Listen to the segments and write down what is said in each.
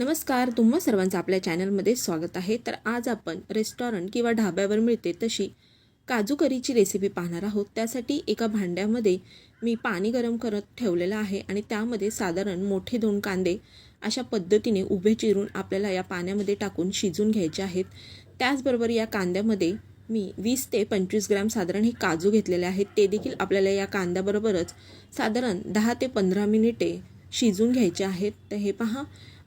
नमस्कार तुम्हा सर्वांचं आपल्या चॅनलमध्ये स्वागत आहे. तर आज आपण रेस्टॉरंट किंवा ढाब्यावर मिळते तशी काजू करीची रेसिपी पाहणार आहोत. त्यासाठी एका भांड्यामध्ये मी पाणी गरम करत ठेवलेलं आहे आणि त्यामध्ये साधारण मोठे दोन कांदे अशा पद्धतीने उभे चिरून आपल्याला या पाण्यामध्ये टाकून शिजून घ्यायचे आहेत. त्याचबरोबर या कांद्यामध्ये मी वीस ते पंचवीस ग्रॅम साधारण हे काजू घेतलेले आहेत. ते देखील आपल्याला या कांद्याबरोबरच साधारण दहा ते पंधरा मिनिटे शिजून घ्यायचे आहेत. तर हे पहा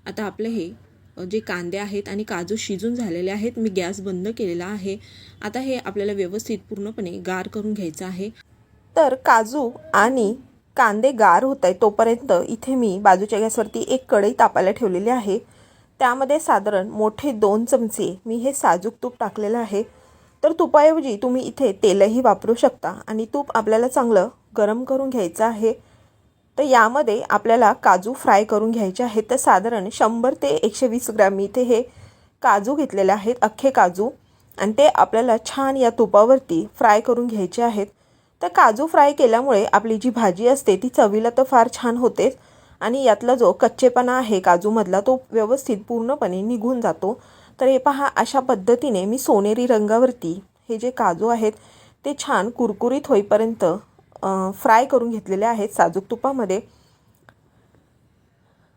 आता आपले हे जे कांदे आहेत आणि काजू शिजून झालेले आहेत मी गॅस बंद केलेला आहे. आता हे आपल्याला व्यवस्थित पूर्णपणे गार करून घ्यायचं आहे. तर काजू आणि कांदे गार होत आहे तोपर्यंत इथे मी बाजूच्या गॅसवरती एक कढई तापायला ठेवलेली आहे. त्यामध्ये साधारण मोठे दोन चमचे मी हे साजूक तूप टाकलेलं आहे. तर तुपाऐवजी तुम्ही इथे तेलही वापरू शकता आणि तूप आपल्याला चांगलं गरम करून घ्यायचं आहे. तर यामध्ये आपल्याला काजू फ्राय करून घ्यायचे आहेत. तर साधारण शंभर ते एकशे वीस ग्रॅम मी इथे हे काजू घेतलेले आहेत अख्खे काजू. आणि ते आपल्याला छान या तुपावरती फ्राय करून घ्यायचे आहेत. तर काजू फ्राय केल्यामुळे आपली जी भाजी असते ती चवीला तर फार छान होतेच. आणि यातला जो कच्चेपणा आहे काजूमधला तो व्यवस्थित पूर्णपणे निघून जातो. तर हे पहा अशा पद्धतीने मी सोनेरी रंगावरती हे जे काजू आहेत ते छान कुरकुरीत होईपर्यंत फ्राय करून घेतलेले आहेत साजूक तुपामध्ये.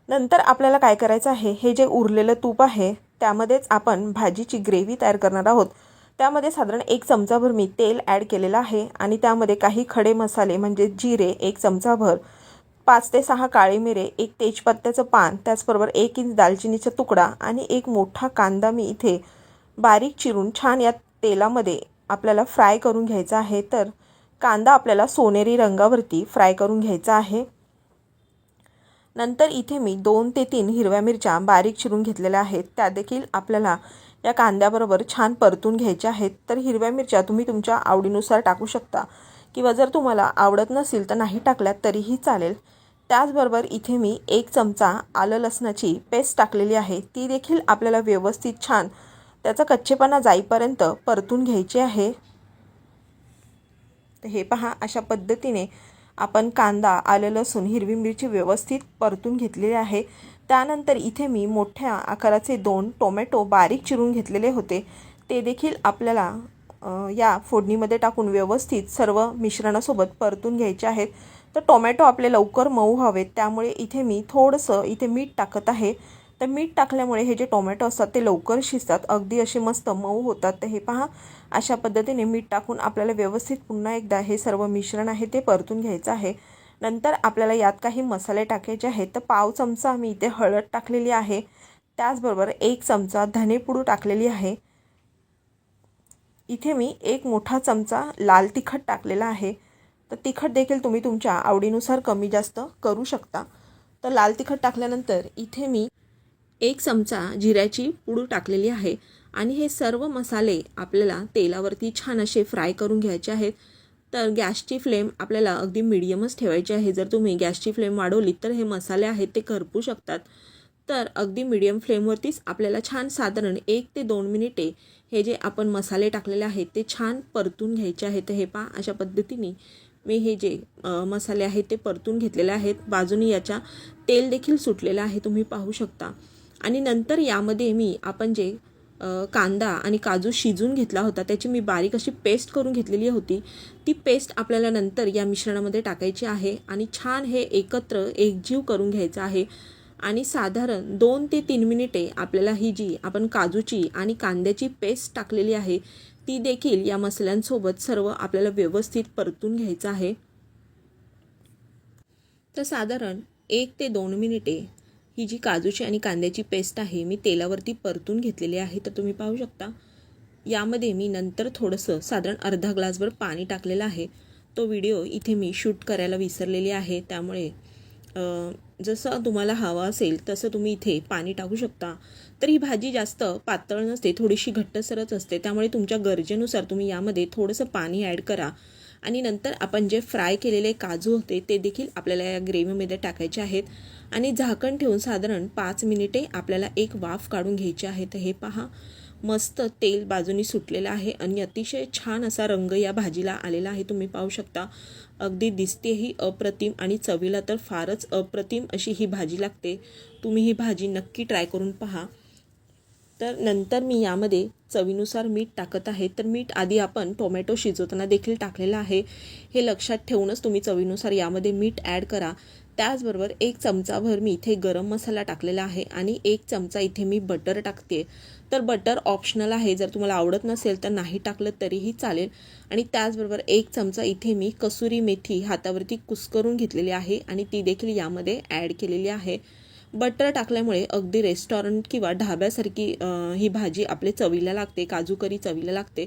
नंतर आपल्याला काय करायचं आहे? हे जे उरलेलं तूप आहे त्यामध्येच आपण भाजीची ग्रेव्ही तयार करणार आहोत. त्यामध्ये साधारण एक चमचाभर मी तेल ॲड केलेलं आहे आणि त्यामध्ये काही खडे मसाले म्हणजे जिरे एक चमचाभर पाच ते सहा काळे मिरे एक तेजपत्त्याचं पान त्याचबरोबर एक इंच दालचिनीचा तुकडा आणि एक मोठा कांदा मी इथे बारीक चिरून छान या तेलामध्ये आपल्याला फ्राय करून घ्यायचा आहे. तर कांदा आपल्याला सोनेरी रंगावरती फ्राय करून घ्यायचा आहे. नंतर इथे मी दोन ते तीन हिरव्या मिरच्या बारीक चिरून घेतलेल्या आहेत. त्या देखील आपल्याला या कांद्याबरोबर छान परतून घ्यायच्या आहेत. तर हिरव्या मिरच्या तुम्ही तुमच्या आवडीनुसार टाकू शकता. किंवा जर तुम्हाला आवडत नसेल तर नाही टाकल्यात तरीही चालेल. त्याचबरोबर इथे मी एक चमचा आलं लसणाची पेस्ट टाकलेली आहे. ती देखील आपल्याला व्यवस्थित छान त्याचा कच्चेपणा जाईपर्यंत परतून घ्यायची आहे. तर हे पहा अशा पद्धतीने आपण कांदा आलं लसूण हिरवी मिरची व्यवस्थित परतून घेतलेली आहे. त्यानंतर इथे मी मोठ्या आकाराचे दोन टोमॅटो बारीक चिरून घेतलेले होते. ते देखील आपल्याला या फोडणीमध्ये टाकून व्यवस्थित सर्व मिश्रणासोबत परतून घ्यायचे आहेत. तर टोमॅटो आपले लवकर मऊ हवेत त्यामुळे इथे मी थोडंसं इथे मीठ टाकत आहे. तर मीठ टाकल्यामुळे हे जे टोमॅटो असतात ते लवकर शिजतात. अगदी असे मस्त मऊ होतात. तर हे पहा अशा पद्धतीने मीठ टाकून आपल्याला व्यवस्थित पुन्हा एकदा हे सर्व मिश्रण आहे ते परतून घ्यायचं आहे. नंतर आपल्याला यात काही मसाले टाकायचे आहेत. तर पाव चमचा मी इथे हळद टाकलेली आहे. त्याचबरोबर एक चमचा धनेपूड टाकलेली आहे. इथे मी एक मोठा चमचा लाल तिखट टाकलेला आहे. तर तिखट देखील तुम्ही तुमच्या आवडीनुसार कमी जास्त करू शकता. तर लाल तिखट टाकल्यानंतर इथे मी एक चमचा जिऱ्याची पूड टाकलेली आहे आणि हे सर्व मसाले आपल्याला तेलावरती छान असे फ्राय करून घ्यायचे आहेत. तर गॅसची फ्लेम आपल्याला अगदी मिडियमच ठेवायची आहे. जर तुम्ही गॅसची फ्लेम वाढवली तर हे मसाले आहेत ते करपू शकतात. तर अगदी मिडियम फ्लेमवरतीच आपल्याला छान साधारण एक ते दोन मिनिटे हे जे आपण मसाले टाकलेले आहेत ते छान परतून घ्यायचे आहेत. हे पा अशा पद्धतीने मी हे जे मसाले आहेत ते परतून घेतलेले आहेत. बाजूनी याच्या तेल देखील सुटलेलं आहे. तुम्ही पाहू शकता. आणि नंतर यामध्ये मी आपण जे कांदा आणि काजू शिजून घेतला होता त्याची मी बारीक अशी पेस्ट करून घेतलेली होती. ती पेस्ट आपल्याला नंतर या मिश्रणामध्ये टाकायची आहे आणि छान हे एकत्र एकजीव करून घ्यायचं आहे. आणि साधारण दोन ते तीन मिनिटे आपल्याला ही जी आपण काजूची आणि कांद्याची पेस्ट टाकलेली आहे ती देखील या मसाल्यांसोबत सर्व आपल्याला व्यवस्थित परतून घ्यायचं आहे. तर साधारण एक ते दोन मिनिटे ही जी काजूची आणि कांद्याची पेस्ट आहे मी तेलावरती परतून घेतलेली आहे तर तुम्ही पाहू शकता. यामध्ये मी नंतर थोडंसं साधारण अर्धा ग्लासभर पाणी टाकलेलं आहे. तो व्हिडिओ इथे मी शूट करायला विसरलेली आहे. त्यामुळे जसं तुम्हाला हवं असेल तसं तुम्ही इथे पाणी टाकू शकता. तर ही भाजी जास्त पातळ नसते थोडीशी घट्टसरच असते. त्यामुळे तुमच्या गरजेनुसार तुम्ही यामध्ये थोडंसं पाणी ॲड करा. आणि नंतर आपण जे फ्राय केलेले काजू होते ते देखील आपल्याला या ग्रेव्हीमध्ये टाकायचे आहेत. आणि झाकण ठेवून साधारण पाच मिनिटे आपल्याला एक वाफ काढून घ्यायची आहे तर हे पहा मस्त तेल बाजूनी सुटलेलं आहे आणि अतिशय छान असा रंग या भाजीला आलेला आहे. तुम्ही पाहू शकता अगदी दिसतेही अप्रतिम आणि चवीला तर फारच अप्रतिम अशी ही भाजी लागते. तुम्ही ही भाजी नक्की ट्राय करून पहा. तर नंतर मी यामध्ये चवीनुसार मीठ टाकत आहे. तर मीठ आधी आपण टोमॅटो शिजवताना देखील टाकलेलं आहे. हे लक्षात ठेवूनच तुम्ही चवीनुसार यामध्ये मीठ ॲड करा. त्याचबरोबर एक चमचाभर मी इथे गरम मसाला टाकलेला आहे आणि एक चमचा इथे मी बटर टाकते तर बटर ऑप्शनल आहे. जर तुम्हाला आवडत नसेल तर नाही टाकलं तरीही चालेल. आणि त्याचबरोबर एक चमचा इथे मी कसुरी मेथी हातावरती कुस्करून घेतलेली आहे आणि ती देखील यामध्ये ॲड केलेली आहे. बटर टाकल्यामुळे अगदी रेस्टॉरंट किंवा ढाब्यासारखी ही भाजी आपले चवीला लागते काजू करी चवीला लागते.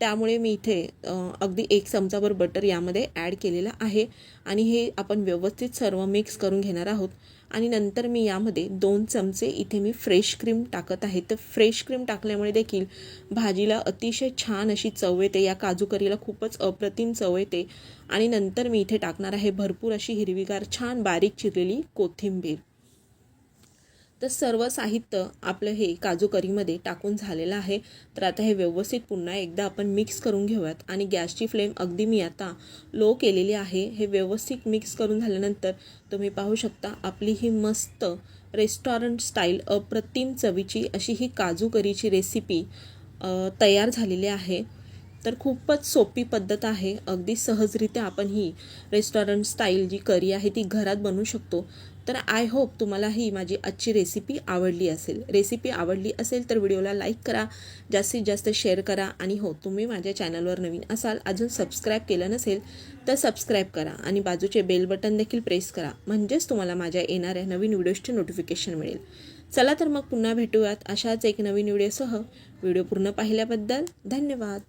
त्यामुळे मी इथे अगदी एक चमचाभर बटर यामध्ये ॲड केलेलं आहे. आणि हे आपण व्यवस्थित सर्व मिक्स करून घेणार आहोत. आणि नंतर मी यामध्ये दोन चमचे इथे मी फ्रेश क्रीम टाकत आहे. तर फ्रेश क्रीम टाकल्यामुळे देखील भाजीला अतिशय छान अशी चव येते. या काजू करीला खूपच अप्रतिम चव येते. आणि नंतर मी इथे टाकणार आहे भरपूर अशी हिरवीगार छान बारीक चिरलेली कोथिंबीर. तर सर्व साहित्य आपलं हे काजू करीमध्ये टाकून झालेलं आहे. तर आता हे व्यवस्थित पुन्हा एकदा आपण मिक्स करून घेऊयात. आणि गॅसची फ्लेम अगदी मी आता लो केलेली आहे. हे व्यवस्थित मिक्स करून झाल्यानंतर तुम्ही पाहू शकता आपली ही मस्त रेस्टॉरंट स्टाईल अप्रतिम चवीची अशी ही काजू करीची रेसिपी तयार झालेली आहे. तर खूपच सोपी पद्धत आहे. अगदी सहजरित्या आपण ही रेस्टॉरंट स्टाईल जी करी आहे ती घरात बनवू शकतो. तर आय होप तुम्हाला ही माझी आजची रेसिपी आवडली असेल. रेसिपी आवडली असेल तर व्हिडिओला लाईक करा जास्तीत जास्त शेअर करा आणि हो तुम्ही माझ्या चॅनलवर नवीन असाल अजून सबस्क्राईब केलं नसेल तर सबस्क्राईब करा आणि बाजूचे बेल बटन देखील प्रेस करा. म्हणजेच तुम्हाला माझ्या येणाऱ्या नवीन व्हिडिओजचे नोटिफिकेशन मिळेल. चला तर मग पुन्हा भेटूयात अशाच एक नवीन व्हिडिओसह व्हिडिओ पूर्ण पाहिल्याबद्दल धन्यवाद.